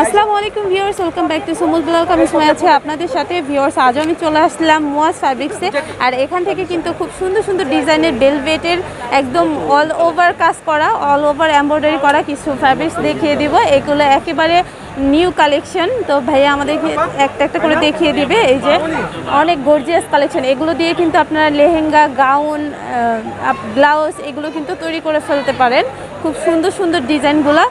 আসসালামু আলাইকুম viewers, welcome back to Samul blog. আমি সময় আছে আপনাদের সাথে। ভিউয়ার্স, আজও আমি চলে আসলাম মুয়াজ ফ্যাব্রিক্সে আর এখান থেকে কিন্তু খুব সুন্দর সুন্দর ডিজাইনের বেলভেটের একদম অল ওভার কাজ করা অল ওভার এমব্রয়ডারি করা কিছু ফ্যাব্রিক্স দেখিয়ে দিব। এগুলো একেবারে নিউ কালেকশন তো ভাইয়া আমাদেরকে একটা একটা করে দেখিয়ে দিবে। এই যে অনেক গর্জিয়াস কালেকশন এগুলো দিয়ে কিন্তু আপনারা লেহেঙ্গা গাউন ব্লাউজ এগুলো কিন্তু তৈরি করে ফেলতে পারেন। খুব সুন্দর সুন্দর ডিজাইনগুলো।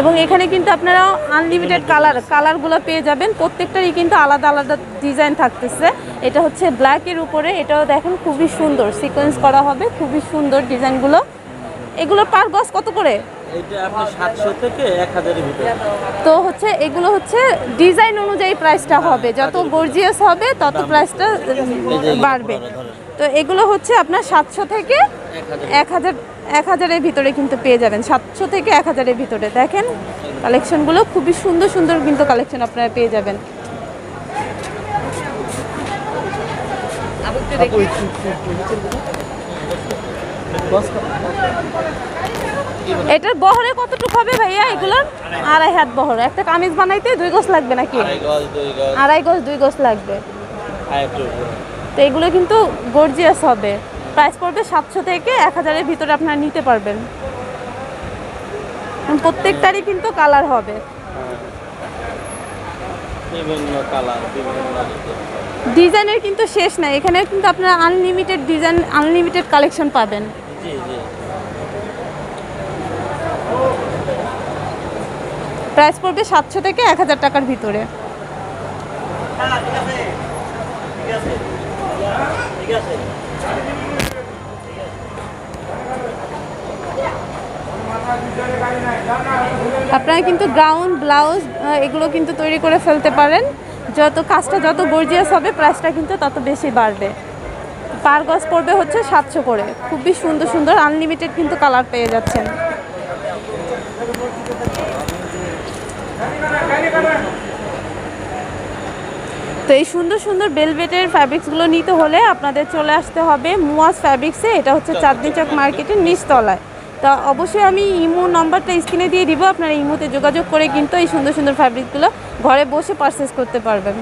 এবং এখানে কিন্তু আপনারা আনলিমিটেড কালার কালারগুলো পেয়ে যাবেন। প্রত্যেকটারই কিন্তু আলাদা আলাদা ডিজাইন থাকতেছে। এটা হচ্ছে ব্ল্যাকের উপরে। এটাও দেখেন খুবই সুন্দর। সিকোয়েন্স করা হবে। খুবই সুন্দর ডিজাইনগুলো। এগুলো পার গজ কত করে? তো হচ্ছে এগুলো হচ্ছে ডিজাইন অনুযায়ী প্রাইসটা হবে। যত গর্জিয়াস হবে তত প্রাইসটা বাড়বে। তো এগুলো হচ্ছে আপনার সাতশো থেকে এক হাজার। এক হাজারের ভিতরে কিন্তু পেয়ে যাবেন। সাতশো থেকে এক হাজারের ভিতরে। দেখেন কালেকশনগুলো খুবই সুন্দর সুন্দর কিন্তু কালেকশন আপনারা পেয়ে যাবেন। এটার বহরে কতটুকু হবে ভাইয়া এগুলোর আড়াই হাত বহর। একটা কামিজ বানাইতে দুই গোছ লাগবে নাকি? আড়াই গজ দুই গজ। গোছ দুই গোছ লাগবে। তো এগুলো কিন্তু গর্জিয়াস হবে। প্রাইস পড়বে সাতশো থেকে এক হাজারের ভিতরে আপনারা নিতে পারবেন। প্রত্যেকটারই কিন্তু কালার হবে। বিভিন্ন কালার বিভিন্ন ডিজাইনের কিন্তু শেষ নাই। এখানে কিন্তু আপনারা আনলিমিটেড ডিজাইন আনলিমিটেড কালেকশন পাবেন। জি জি। প্রাইস পড়বে সাতশো থেকে এক হাজার টাকার ভিতরে। আপনারা কিন্তু গাউন, ব্লাউজ এগুলো কিন্তু তৈরি করে ফেলতে পারেন। যত কাজটা যত গর্জিয়াস হবে, প্রাইসটা কিন্তু তত বেশি বাড়বে। পার গজ পড়বে হচ্ছে সাতশো করে। খুবই সুন্দর সুন্দর আনলিমিটেড কিন্তু কালার পেয়ে যাচ্ছেন। তো এই সুন্দর সুন্দর বেলভেটের ফ্যাব্রিক্সগুলো নিতে হলে আপনাদের চলে আসতে হবে মুয়াজ ফ্যাব্রিক্সে এটা হচ্ছে চাঁদনি চক মার্কেটের নিচতলায়। তা অবশ্যই আমি ইমো নম্বরটা স্ক্রিনে দিয়ে দিব আপনারা ইমোতে যোগাযোগ করে কিন্তু এই সুন্দর সুন্দর ফ্যাব্রিকগুলো ঘরে বসে পারচেস করতে পারবেন।